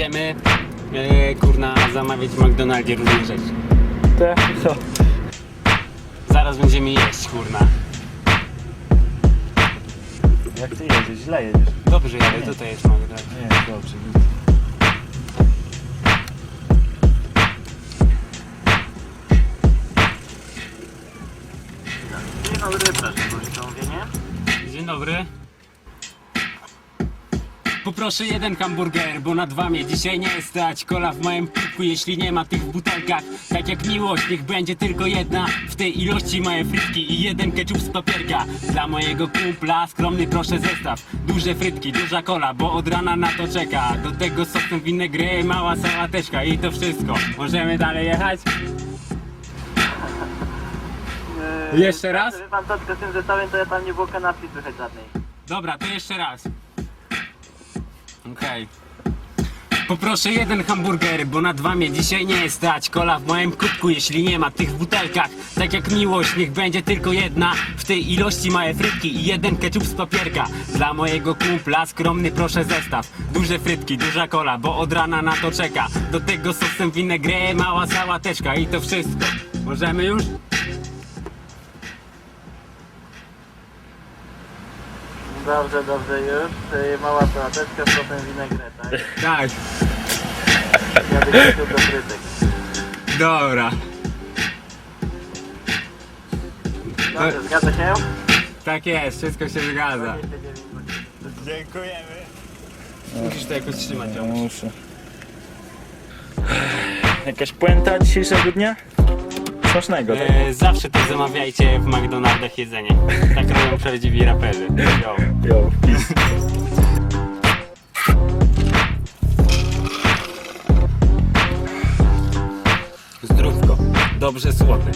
Idziemy, e, kurna, zamawiać w McDonaldzie różne rzeczy. Te? Co? Zaraz będziemy jeść, kurna. Jak ty jedziesz? Źle jedziesz. Dobrze, ale tutaj jest McDonald's. Nie, dobrze. Dzień dobry, proszę, proszę zamówienie. Dzień dobry. Poproszę jeden hamburger, bo na dwa mnie dzisiaj nie stać Kola w małym piku, jeśli nie ma tych w butelkach Tak jak miłość, niech będzie tylko jedna W tej ilości małe frytki i jeden ketchup z papierka Dla mojego kumpla skromny proszę zestaw Duże frytki, duża kola, bo od rana na to czeka Do tego sosem winegry, mała sałateczka i to wszystko Możemy dalej jechać? Yy, Jeszcze raz? Wie pan z tym zestawem to ja tam nie było kanapki słychać żadnej. Dobra, to jeszcze raz. Okej. Poproszę jeden hamburger, bo na dwa mnie dzisiaj nie stać. Kola w moim kubku, jeśli nie ma tych w butelkach. Tak jak miłość, niech będzie tylko jedna. W tej ilości małe frytki i jeden ketchup z papierka. Dla mojego kumpla skromny proszę zestaw. Duże frytki, duża kola, bo od rana na to czeka. Do tego sosem winegry, mała sałateczka i to wszystko. Możemy już? Dobrze, dobrze już. Yy, Mała sałateczka z potem winegreta. Tak, Ja bym chciał do frytek. dobra Dobrze, zgadza się? Tak jest, wszystko się zgadza 29 Dziękujemy. Musisz to jakoś trzymać, Ja muszę. Jakaś puenta dzisiejszego dnia? Smacznego, tak? E, zawsze to zamawiajcie w McDonaldach jedzenie. Tak robią prawdziwi raperzy. Yo. Pis. Zdrówko. Dobrze słody.